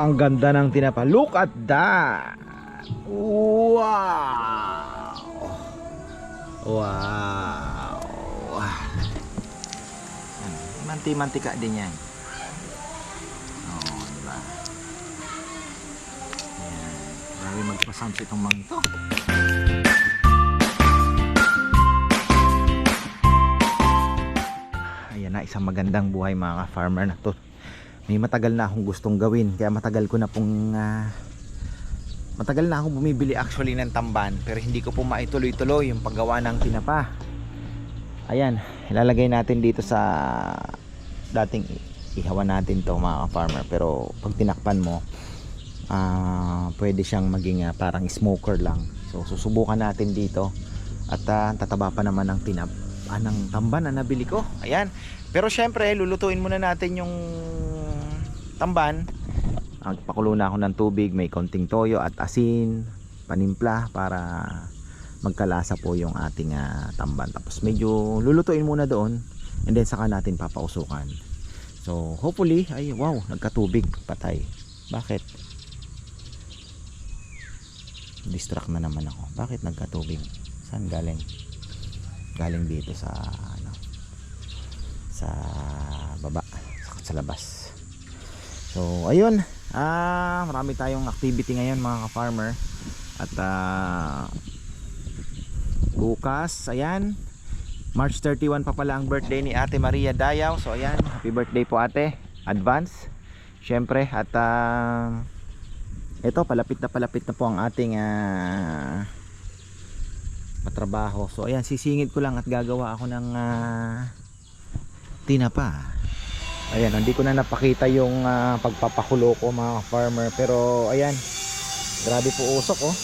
Ang ganda ng tinapa. Look at that. Wow. Wow. Manti-mantika din yan. Oh, diba? Yan. Grabe magpasams itong mga ito. Ayan na, isang magandang buhay mga ka-farmer na to. May matagal na akong gustong gawin. Kaya matagal ko na pong... ah, matagal na akong bumibili actually ng tamban. Pero hindi ko po maituloy-tuloy yung paggawa ng tinapa. Ayan, ilalagay natin dito sa dating i- ihawan natin to mga ka-farmer. Pero pag tinakpan mo, ah pwede siyang maging ah, parang smoker lang. So susubukan natin dito. At ah, tataba pa naman ng tinap ah, ng tamban na nabili ko. Ayan. Pero syempre, lulutuin muna natin yung tamban. Magpakulo na ako ng tubig, may konting toyo at asin, panimpla para magkalasa po yung ating ah, tamban. Tapos medyo lulutuin muna doon and then saka natin papausukan. So hopefully, ay wow, nagkatubig, patay. Bakit? Distract na naman ako. Bakit nagkatubig? Saan galing? Galing dito sa ano sa baba sa labas. So ayun, ah marami tayong activity ngayon mga ka-farmer. At ah bukas, ayan, March 31 pa pala ang birthday ni Ate Maria Dayaw. So ayan, happy birthday po Ate. Advance. Syempre at ah ito palapit na palapit na po ang ating ah, patrabaho. So ayan, sisingit ko lang at gagawa ako ng ah, tinapa. Ayan, hindi ko na napakita yung ah, pagpapakulo ko mga farmer. Pero ayan, grabe po usok oh.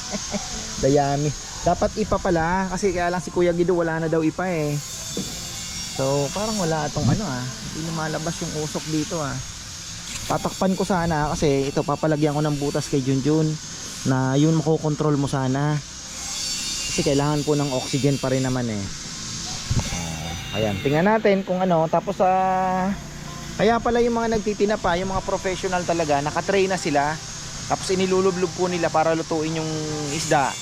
Dayami. Dapat ipa pala kasi kaya lang si Kuya Gido wala na daw ipa eh. So parang wala itong ano ah. Hindi lumalabas yung usok dito ah. Tatakpan ko sana kasi ito papalagyan ko ng butas kay Junjun na yun makokontrol mo sana. Kasi kailangan po ng oxygen pa rin naman eh. Ayan, tingnan natin kung ano. Tapos ah kaya pala yung mga nagtitina pa, yung mga professional talaga, nakatrain na sila. Tapos inilulublog po nila para lutuin yung isda.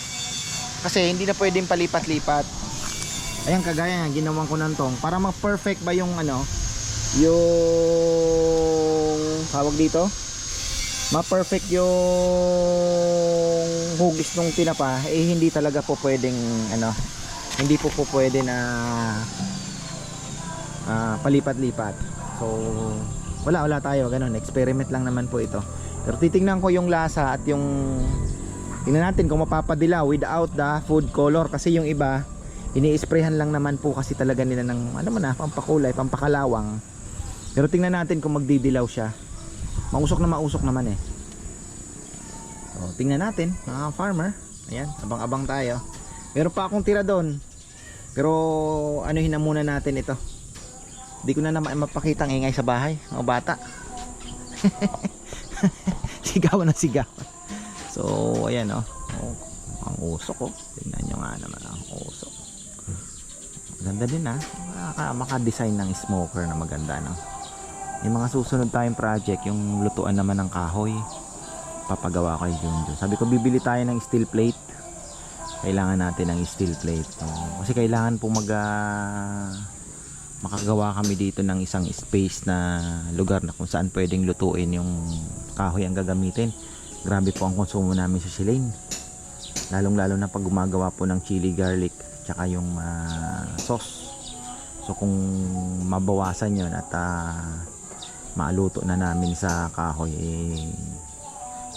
Kasi hindi na pwedeng palipat-lipat. Ayan kagaya nga ginawan ko ng tong para ma-perfect ba yung ano yung tawag dito ma-perfect yung hugis ng tinapa eh hindi talaga po pwedeng ano hindi po po pwede na ah, palipat-lipat. So wala wala tayo ganun. Experiment lang naman po ito. Pero titingnan ko yung lasa at yung tingnan natin kung mapapadilaw without the food color. Kasi yung iba ini-sprayhan lang naman po kasi talaga nila ng ano man ah, pampakulay, pampakalawang. Pero tingnan natin kung magdidilaw siya. Mausok na mausok naman eh. So, tingnan natin mga farmer. Ayan, abang-abang tayo. Meron pa akong tira doon. Pero anuhin na muna natin ito di ko na naman mapakita ang ingay sa bahay mga bata. Sigaw na sigaw so ayan oh, oh ang usok oh. Tingnan nyo nga naman ang usok. Ganda din ah. Maka, maka-design ng smoker na maganda no? Yung mga susunod tayong project yung lutuan naman ng kahoy papagawa kay Junjun. Sabi ko bibili tayo ng steel plate. Kailangan natin ng steel plate no? kasi kailangan po mag ah, makagawa kami dito ng isang space na lugar na kung saan pwedeng lutuin yung kahoy ang gagamitin. Grabe po ang konsumo namin sa Silane lalong lalo na pag gumagawa po ng chili garlic tsaka yung ah, sauce. So kung mabawasan yon at ah, maaluto na namin sa kahoy eh,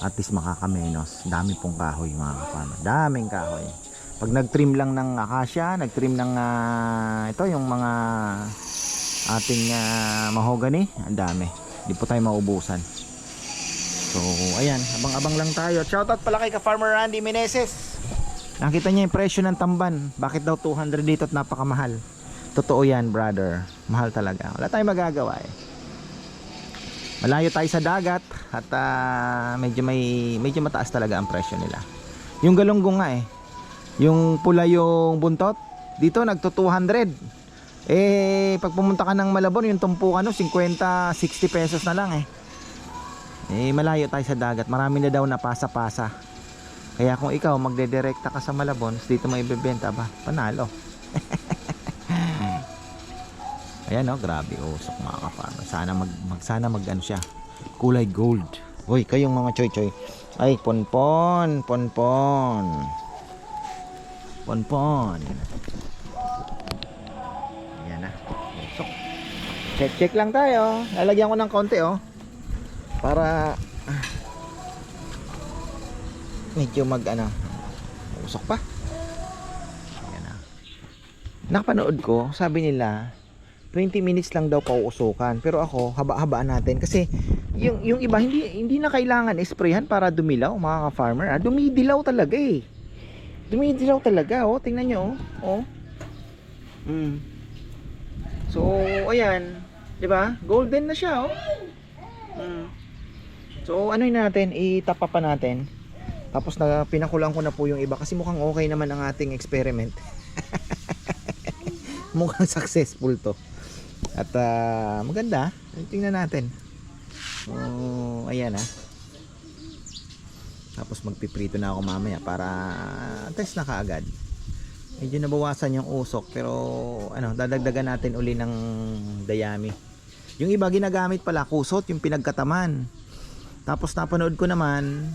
at least makakamenos. Dami pong kahoy mga kapano. Daming kahoy pag nag-trim lang ng akasya nag-trim ng ah, ito yung mga ating ah, mahogany ang dami. Di po tayo maubusan. So ayan abang-abang lang tayo. Shoutout pala kay ka-farmer Randy Meneses. Nakita niya yung presyo ng tamban. Bakit daw 200 dito at napakamahal? Totoo yan brother. Mahal talaga. Wala tayong magagawa eh. Malayo tayo sa dagat at ah, medyo may medyo mataas talaga ang presyo nila. Yung galunggong nga eh yung pula yung buntot dito nagto 200 eh pag pumunta ka ng Malabon yung tumpukan no 50 60 pesos na lang eh Eh, malayo tayo sa dagat. Marami na daw na pasa-pasa. Kaya kung ikaw magdedirekta ka sa Malabon, dito mo ibebenta ba? Panalo. Ayan oh, grabe usok mga ka-farmer. Sana mag, mag sana mag ano siya. Kulay gold. Hoy, kayong mga choy choy. Ay, ponpon, ponpon. Ponpon. Ayan na. Usok. Check check lang tayo. Lalagyan ko ng konti oh. Para ah, medyo mag ano. Usok pa. Ayan na. Nakapanood ko, sabi nila 20 minutes lang daw pauusukan. Pero ako, haba-habaan natin kasi yung yung iba hindi hindi na kailangan sprayhan para dumilaw, mga ka-farmer. Ah, dumidilaw talaga eh. Dumidilaw talaga, oh. Tingnan niyo, oh. Oh. Mm. So, ayan, 'di ba? Golden na siya, oh. Mm. So, ano yun natin, itapa pa natin. Tapos na pinakulang ko na po yung iba kasi mukhang okay naman ang ating experiment. mukhang successful to. At ah, maganda. Tingnan natin. So, ayan ah. Tapos magpiprito na ako mamaya para test na kaagad. Medyo nabawasan yung usok pero ano, dadagdagan natin uli ng dayami. Yung iba ginagamit pala kusot, yung pinagkataman. Tapos napanood ko naman,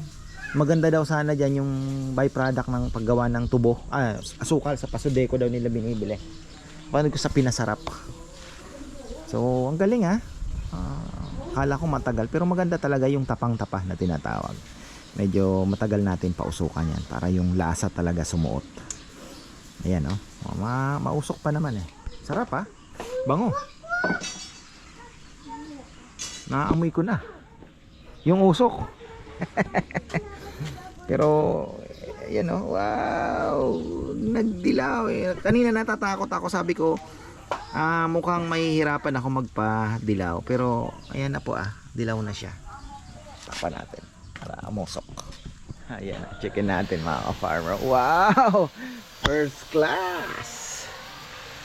maganda daw sana dyan yung byproduct ng paggawa ng tubo. Ah, asukal sa pasudeko daw nila binibili. Panood ko sa pinasarap. So, ang galing ah. Ah, akala ko matagal pero maganda talaga yung tapang-tapa na tinatawag. Medyo matagal natin pausukan yan para yung lasa talaga sumuot. Ayan oh. Oh, Ma mausok pa naman eh. Sarap ah. Bango. Naamoy ko na. Yung usok. pero ayan oh. Wow. Nagdilaw eh. Kanina natatakot ako sabi ko Ah, mukhang mahihirapan ako magpa-dilaw. Pero, ayan na po ah. Dilaw na siya. Tapa natin. Para musok. Ayan. Chicken natin mga ka-farmer. Wow! First class!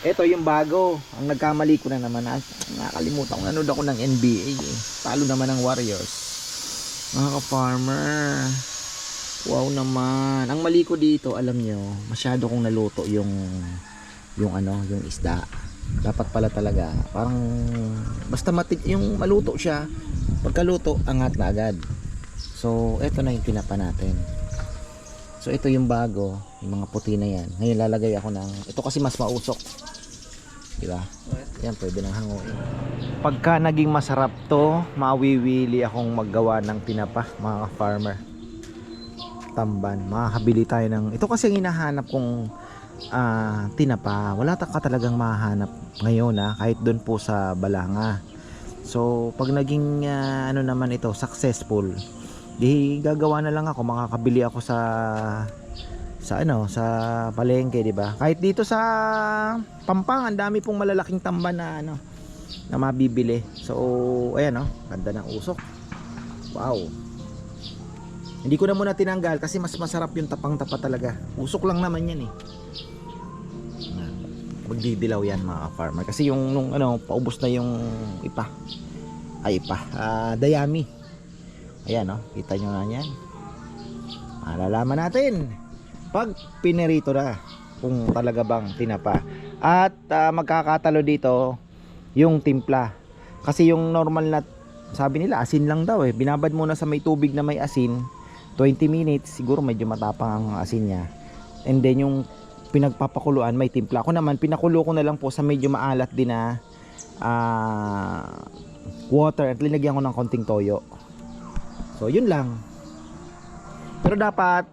Ito yung bago. Ang nagkamali ko na naman. Ah, nakalimutan ko. Nanood ako ng NBA. Eh. Talo naman ng Warriors. Mga ka-farmer. Wow naman. Ang mali ko dito, alam nyo, masyado kong naluto yung yung ano, yung isda dapat pala talaga parang basta matik yung maluto siya pagkaluto angat na agad so eto na yung tinapa natin. So ito yung bago yung mga puti na yan. Ngayon lalagay ako ng ito kasi mas mausok. Di ba yan pwede nang hanguin. Pagka naging masarap to mawiwili akong maggawa ng tinapa mga farmer. Tamban. Makakabili tayo ng ito kasi ang hinahanap kong ah, tinapa, wala ta ka talagang mahanap ngayon na kahit doon po sa Balanga. So, pag naging ah, ano naman ito, successful, di gagawa na lang ako, makakabili ako sa sa ano, sa palengke, 'di ba? Kahit dito sa Pampang, ang dami pong malalaking tamban na ano na mabibili. So, ayan oh, ganda ng usok. Wow. Hindi ko na muna tinanggal kasi mas masarap yung tapang-tapa talaga. Usok lang naman yan eh magdidilaw yan mga farmer kasi yung nung ano paubos na yung ipa ay ipa ah, dayami ayan no kita nyo na yan. Malalaman natin pag pinerito na kung talaga bang tinapa. At ah, magkakatalo dito yung timpla. Kasi yung normal na sabi nila asin lang daw eh. Binabad muna sa may tubig na may asin 20 minutes siguro medyo matapang ang asin niya. And then yung pinagpapakuluan may timpla. Ako naman pinakulo ko na lang po sa medyo maalat din na ah, water. At linagyan ko ng konting toyo so yun lang. Pero dapat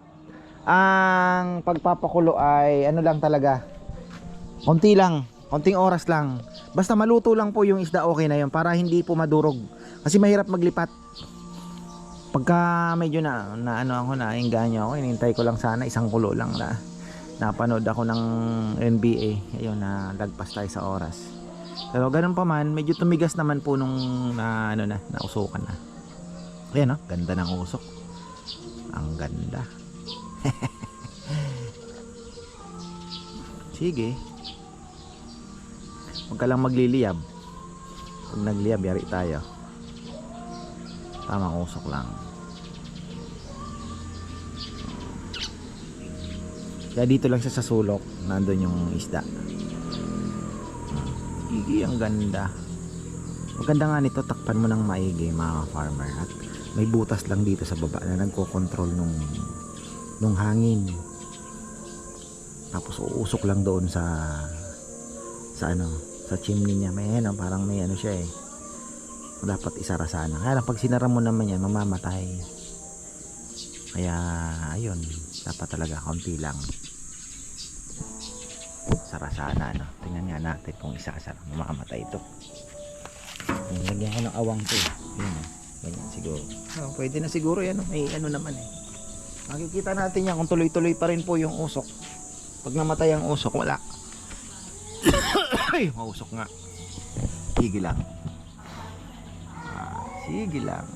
ang pagpapakulo ay ano lang talaga. Konti lang. Konting oras lang. Basta maluto lang po yung isda okay na yun para hindi po madurog. Kasi mahirap maglipat. Pagka medyo na, na ano ako na inganyo ako inintay ko lang sana isang kulo lang na napanood ako ng NBA ayun na lagpas tayo sa oras. Pero ganun pa man medyo tumigas naman po nung na ano na nausukan na ayan no ganda ng usok ang ganda sige huwag ka lang magliliyab pag nagliyab yari tayo Tamang usok lang. Kaya dito lang sa sulok, nandun yung isda. Igi, ang ganda. Maganda nga nito, takpan mo ng maigi mga farmer. At may butas lang dito sa baba na nagko-control nung, nung hangin. Tapos uusok lang doon sa sa ano, sa chimney niya. May ano, parang may ano siya eh. Dapat isara sana. Kaya lang pag sinara mo naman yan, mamamatay. Kaya ayun, dapat talaga kaunti lang. Sara sana ano. Tingnan nga natin kung isasara, mamamatay ito. Yung Lagyan ko ng awang to. eh. Yun, oh. Ganyan siguro. Oh, pwede na siguro yan. May ano naman eh. Makikita natin yan kung tuloy-tuloy pa rin po yung usok. Pag namatay ang usok, wala. Ay, mausok nga. Sige lang. Ah, sige lang.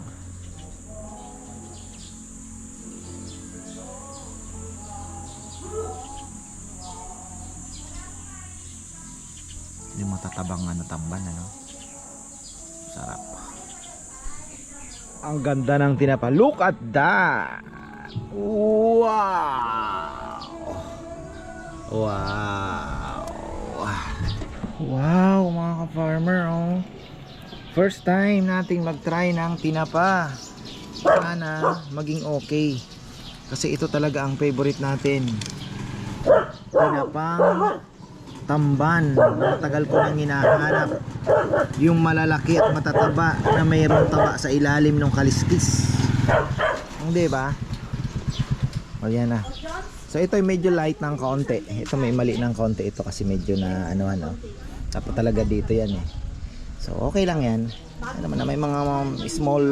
Yung matatabang ano tamban ano. Sarap. Ang ganda ng tinapa. Look at that. Wow. Wow. Wow, mga ka-farmer, oh. First time nating mag-try ng tinapa. Sana maging okay. Kasi ito talaga ang favorite natin. Tinapang tamban. Matagal ko nang hinahanap. Yung malalaki at matataba na mayroong taba sa ilalim ng kaliskis. Hindi ba? O yan na. So ito ay medyo light ng kaunti. Ito may mali ng kaunti ito kasi medyo na ano ano. Dapat talaga dito yan eh. So okay lang yan. Ano naman na may mga small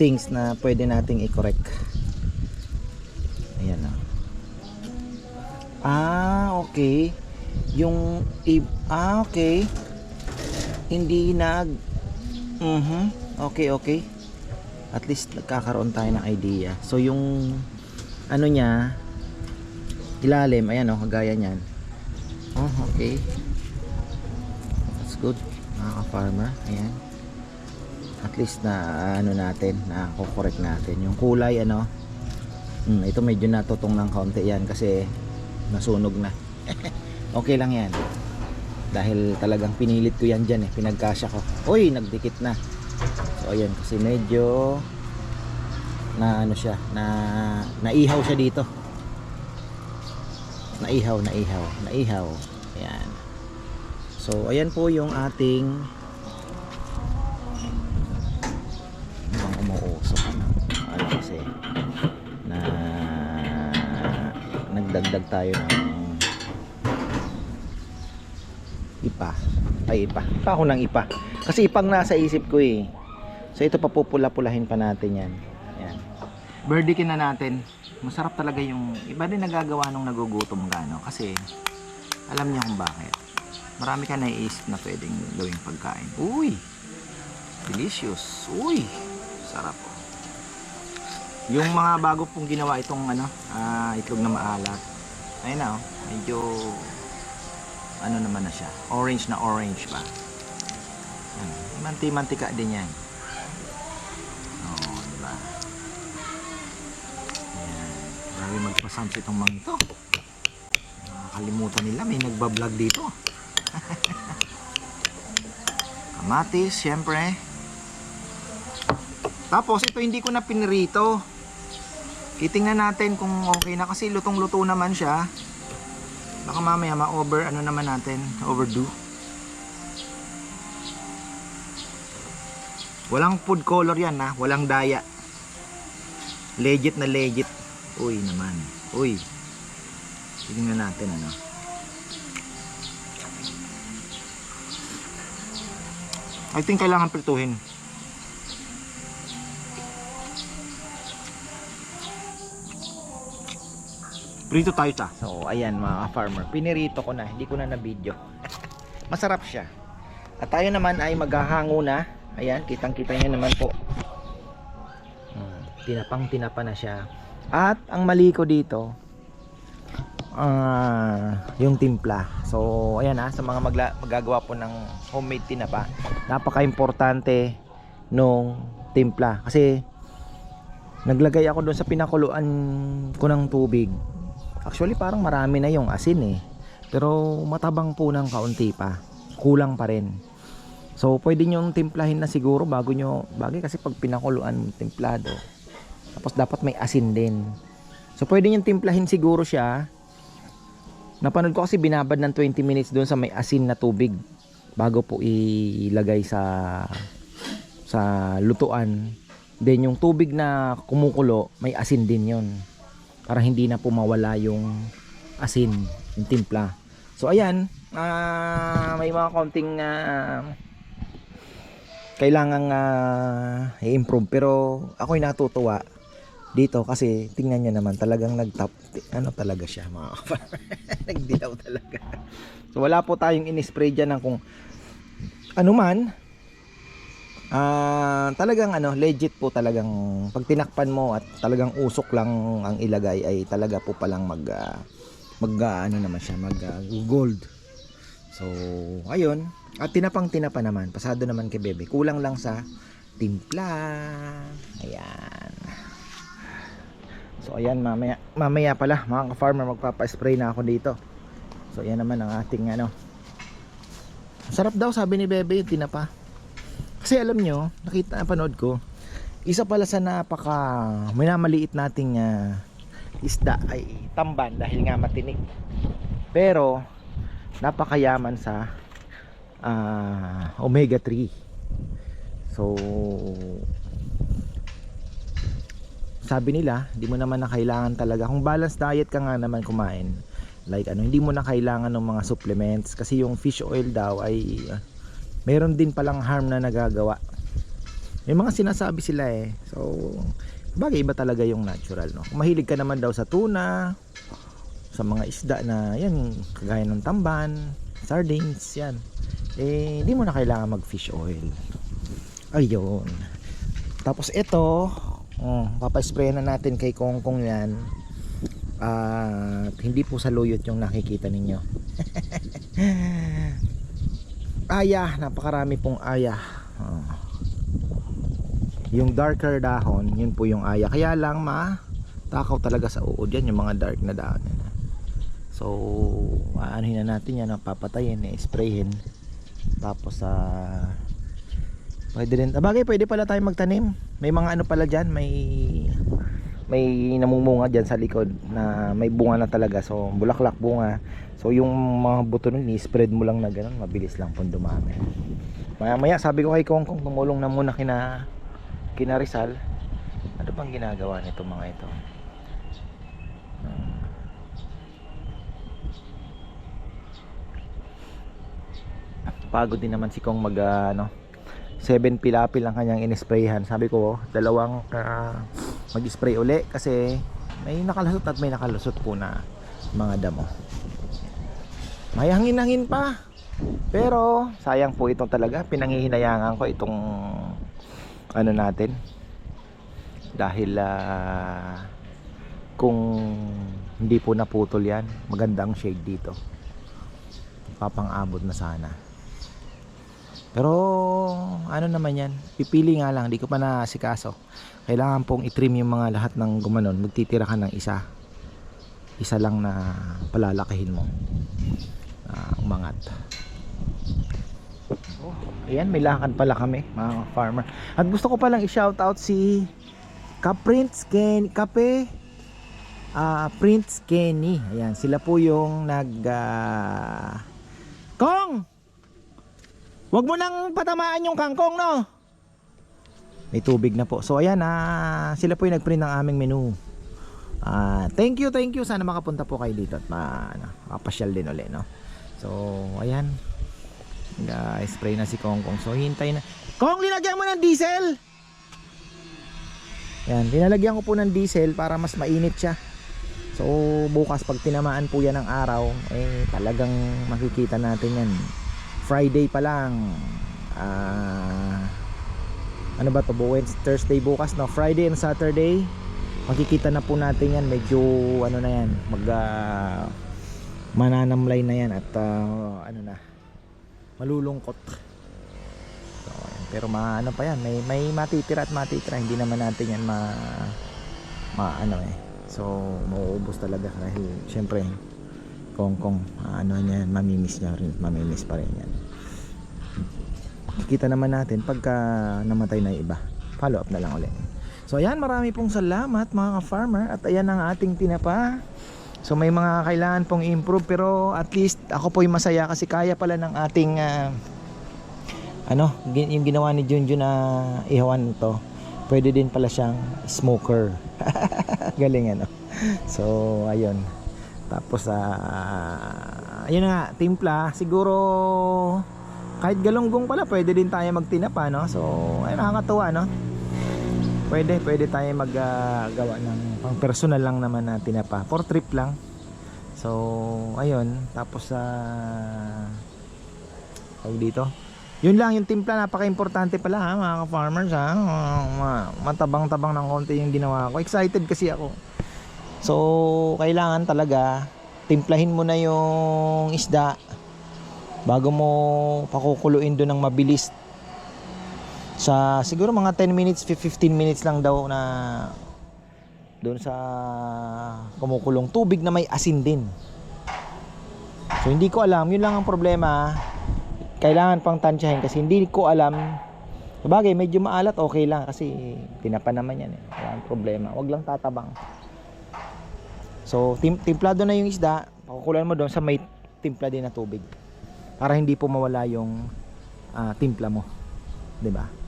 things na pwede nating i-correct. Ayan na. Ah, okay. Yung ah, okay. Hindi nag Mhm. Okay, okay. At least nagkakaroon tayo ng idea. So yung ano niya ilalim, ayan oh, kagaya niyan. Oh, okay. That's good. Mga farmer ayan. At least na ano natin, na correct natin. Yung kulay ano, hmm, ito medyo natutong ng kaunti yan kasi nasunog na. okay lang yan. Dahil talagang pinilit ko yan dyan eh, pinagkasya ko. Uy, nagdikit na. So ayan, kasi medyo na ano siya, na naihaw siya dito naihaw, naihaw, naihaw. Ayan. So, ayan po yung ating bang umuusok ano. Kasi na nagdagdag tayo ng ipa. Ay, ipa. Ipa ako ng ipa. Kasi ipang nasa isip ko eh. So, ito papupula-pulahin pa natin yan. Ayan. Birdikin na natin masarap talaga yung iba din nagagawa nung nagugutom ka no? kasi alam niya kung bakit marami ka naiisip na pwedeng gawing pagkain uy delicious uy sarap yung mga bago pong ginawa itong ano ah, itlog na maalat ayun na oh, medyo ano naman na siya orange na orange pa Yan. manti mantika din yan oh, diba Grabe magpasams itong mga ito. Nakakalimutan nila, may nagbablog dito. Kamatis, syempre. Tapos, ito hindi ko na pinirito. Titingnan natin kung okay na kasi lutong-luto naman siya. Baka mamaya ma-over, ano naman natin, overdue. Walang food color yan ha, walang daya. Legit na legit. Uy naman. Uy. Tingnan natin ano. I think kailangan prituhin. Prito tayo ta. So, ayan mga farmer. Pinirito ko na. Hindi ko na na-video. Masarap siya. At tayo naman ay maghahango na. Ayan, kitang-kita nyo naman po. Hmm, tinapang tinapa na siya. At ang mali ko dito, ah, yung timpla. So, ayan ha, sa mga magla- magagawa po ng homemade tinapa, napaka-importante nung timpla kasi naglagay ako doon sa pinakuluan ko ng tubig actually parang marami na yung asin eh. Pero matabang po ng kaunti pa. Kulang pa rin. So pwede nyo timplahin na siguro bago nyo bagay kasi pag pinakuluan templado tapos dapat may asin din. So pwede nyo timplahin siguro siya. Napanood ko kasi binabad ng 20 minutes doon sa may asin na tubig bago po ilagay sa sa lutuan. Then yung tubig na kumukulo may asin din yon para hindi na po mawala yung asin yung timpla. So ayan ah, may mga konting ah, kailangang ah, i-improve. Pero ako'y natutuwa dito kasi tingnan nyo naman talagang nagtap ano talaga siya mga nagdilaw talaga. So wala po tayong in-spray dyan ng kung ano man ah talagang ano legit po talagang pag tinakpan mo at talagang usok lang ang ilagay ay talaga po palang mag ah, mag ah, ano naman siya mag ah, gold so ayun at tinapang tinapa naman pasado naman kay bebe kulang lang sa timpla ayan So ayan mamaya mamaya pala mga ka-farmer magpapa-spray na ako dito. So ayan naman ang ating ano. Sarap daw sabi ni Bebe yung tinapa. Kasi alam nyo, nakita panood ko, isa pala sa napaka minamaliit nating ah, isda ay tamban dahil nga matinik. Pero napakayaman sa ah, omega 3. So sabi nila, hindi mo naman na kailangan talaga. Kung balanced diet ka nga naman kumain, like ano, hindi mo na kailangan ng mga supplements kasi yung fish oil daw ay uh, meron din palang harm na nagagawa. May mga sinasabi sila eh. So, bagay iba talaga yung natural, no? Kung mahilig ka naman daw sa tuna, sa mga isda na yan, kagaya ng tamban, sardines, yan. Eh, hindi mo na kailangan mag fish oil. Ayun. Tapos ito, Oh, papaspray na natin kay Kongkong yan. At hindi po sa luyot yung nakikita ninyo. aya, napakarami pong aya. Oh. Yung darker dahon, yun po yung aya. Kaya lang ma takaw talaga sa uod yan, yung mga dark na dahon. So, aanuhin na natin yan, papatayin, i-sprayin. Tapos sa Pwede rin. Bagay, pwede pala tayo magtanim. May mga ano pala diyan, may may namumunga diyan sa likod na may bunga na talaga. So, bulaklak bunga. So, yung mga buto nun, i-spread mo lang na ganun, mabilis lang pong dumami. Maya maya, sabi ko kay Kong Kong, tumulong na muna kina kina Rizal. Ano bang ginagawa nito mga ito? Pagod din naman si Kong mag ah, ano, 7 pilapil ang kanyang inisprayhan. Sabi ko, dalawang uh, mag-spray uli kasi may nakalusot at may nakalusot po na mga damo. May hangin-hangin pa. Pero sayang po ito talaga. Pinangihinayangan ko itong ano natin. Dahil uh, kung hindi po naputol yan, magandang shade dito. Papang-abot na sana. Pero ano naman yan, pipili nga lang, di ko pa nasikaso. Kailangan pong itrim yung mga lahat ng gumanon, magtitira ka ng isa. Isa lang na palalakihin mo. Uh, umangat. Oh, ayan, may lakad pala kami, mga farmer. At gusto ko palang i-shoutout si Kaprince Ken Kape uh, Prince Kenny. Ayan, sila po yung nag uh... Kong! Huwag mo nang patamaan yung kangkong, no? May tubig na po. So, ayan, ah, sila po yung nagprint ng aming menu. Ah, thank you, thank you. Sana makapunta po kayo dito at ma, ano, makapasyal din ulit, no? So, ayan. Nag-spray na si Kongkong. So, hintay na. Kong, linagyan mo ng diesel! Yan, linalagyan ko po ng diesel para mas mainit siya. So, bukas pag tinamaan po yan ng araw, eh, talagang makikita natin yan Friday pa lang uh, ano ba to Wednesday, Thursday bukas no Friday and Saturday makikita na po natin yan medyo ano na yan mag uh, mananamlay na yan at uh, ano na malulungkot. So, pero maano pa yan may, may matitira at matitira. Hindi naman natin yan ma, ma ano eh. So mauubos talaga dahil syempre kung kung ano yan mamimiss niya rin mamimiss pa rin yan. Kikita naman natin pagka namatay na iba. Follow up na lang ulit. So ayan marami pong salamat mga ka-farmer. At ayan ang ating tinapa so may mga kailangan pong improve pero at least ako po yung masaya kasi kaya pala ng ating ah, ano yung ginawa ni Junjun na ihawan to pwede din pala siyang smoker. Galing ano. So ayun. Tapos ah ayun nga timpla. Siguro kahit galunggong pala pwede din tayo magtinapa no? So ay nakakatuwa no pwede pwede tayo maggawa ng pang personal lang naman na tinapa. For trip lang. So ayun. Tapos sa tawag dito. Yun lang yung timpla napaka-importante pala ha mga ka-farmers ha. Ma- matabang-tabang ng konti yung ginawa ko. Excited kasi ako. So kailangan talaga timplahin mo na yung isda bago mo pakukuluin doon ng mabilis sa siguro mga 10 minutes 15 minutes lang daw na doon sa kumukulong tubig na may asin din. So hindi ko alam. Yun lang ang problema. Kailangan pang tansyahin kasi hindi ko alam. Sabagay medyo maalat okay lang kasi tinapa naman yan eh. Wala problema. Wag lang tatabang. So tim timplado na yung isda. Pakukulan mo doon sa may timpla din na tubig. Para hindi po mawala yung ah, timpla mo. 'di ba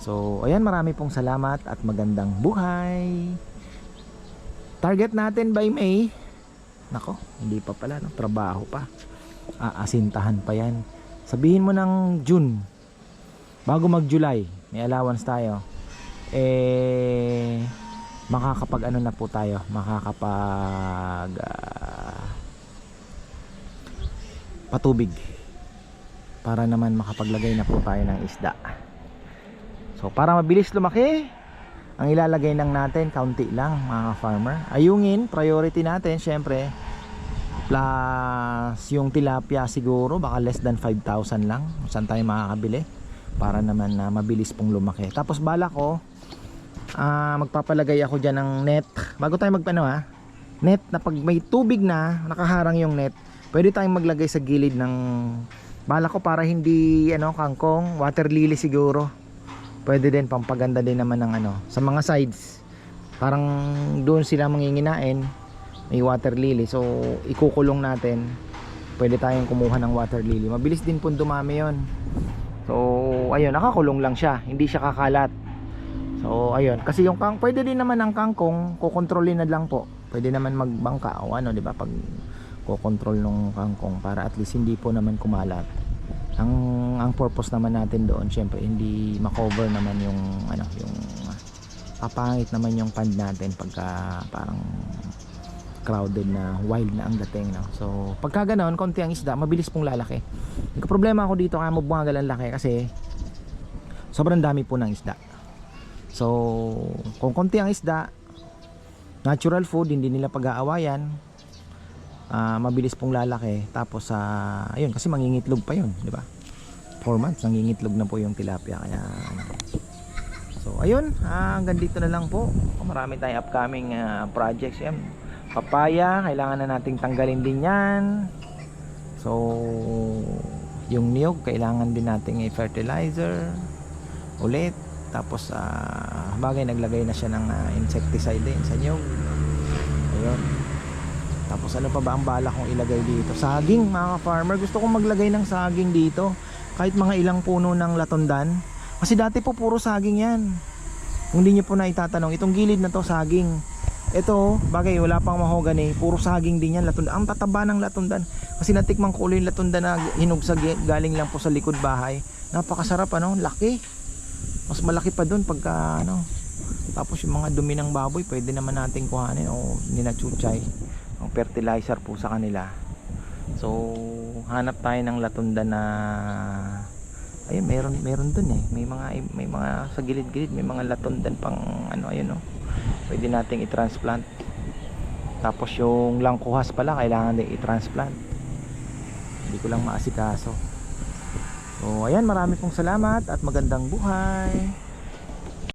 so ayan marami pong salamat at magandang buhay. Target natin by May. Nako hindi pa pala no? Trabaho pa. Aasintahan pa yan. Sabihin mo ng June bago mag July may allowance tayo. Eh makakapag ano na po tayo? Makakapag ah, patubig. Para naman makapaglagay na po tayo ng isda so para mabilis lumaki ang ilalagay lang natin kaunti lang mga farmer ayungin priority natin syempre plus yung tilapia siguro baka less than 5,000 lang. Saan tayo makakabili para naman na mabilis pong lumaki. Tapos bala ko ah, magpapalagay ako dyan ng net. Bago tayo magpano ha net na pag may tubig na nakaharang yung net pwede tayong maglagay sa gilid ng bala ko para hindi ano kangkong water lily siguro pwede din pampaganda din naman ng ano sa mga sides. Parang doon sila manginginain may water lily. So ikukulong natin pwede tayong kumuha ng water lily. Mabilis din po dumami yon so ayun nakakulong lang siya. Hindi siya kakalat. So ayun. Kasi yung kang pwede din naman ang kangkong kukontrolin na lang po. Pwede naman magbangka o ano di ba pag kukontrol ng kangkong para at least hindi po naman kumalat ang ang purpose naman natin doon syempre hindi makover naman yung ano yung papangit naman yung pond natin pagka parang crowded na wild na ang dating no? so pagka ganoon konti ang isda mabilis pong lalaki Yung problema ako dito kaya mabumagal ang laki kasi sobrang dami po ng isda so kung konti ang isda natural food hindi nila pag-aawayan ah, mabilis pong lalaki tapos sa ayun kasi mangingitlog pa yun di ba? 4 months nangingitlog na po yung tilapia kaya ano. so ayun ah, hanggang dito na lang po. Marami tayong upcoming ah, projects. Yan papaya kailangan na nating tanggalin din yan. So yung niyog kailangan din nating i-fertilizer ulit. Tapos ah, bagay naglagay na siya ng ah, insecticide din sa niyog. Ayun tapos ano pa ba ang bala kong ilagay dito? Saging mga farmer. Gusto kong maglagay ng saging dito. Kahit mga ilang puno ng latundan. Kasi dati po puro saging yan. Kung hindi nyo po na itatanong. Itong gilid na to saging. Ito, bagay wala pang mahogany. Puro saging din yan. Latundan. Ang tataba ng latundan. Kasi natikman ko yung latundan na hinugsag galing lang po sa likod bahay. Napakasarap ano. Laki. Mas malaki pa dun pagka ano. Tapos yung mga dumi ng baboy pwede naman nating kuhanin o ninachuchay ang fertilizer po sa kanila. So hanap tayo ng latunda na ayun meron meron dun eh. May mga may mga sa gilid-gilid may mga latundan pang ano ayun oh pwede nating i-transplant. Tapos yung langkuhas pala kailangan din i-transplant. Hindi ko lang maasikaso. So, ayan, marami pong salamat at magandang buhay.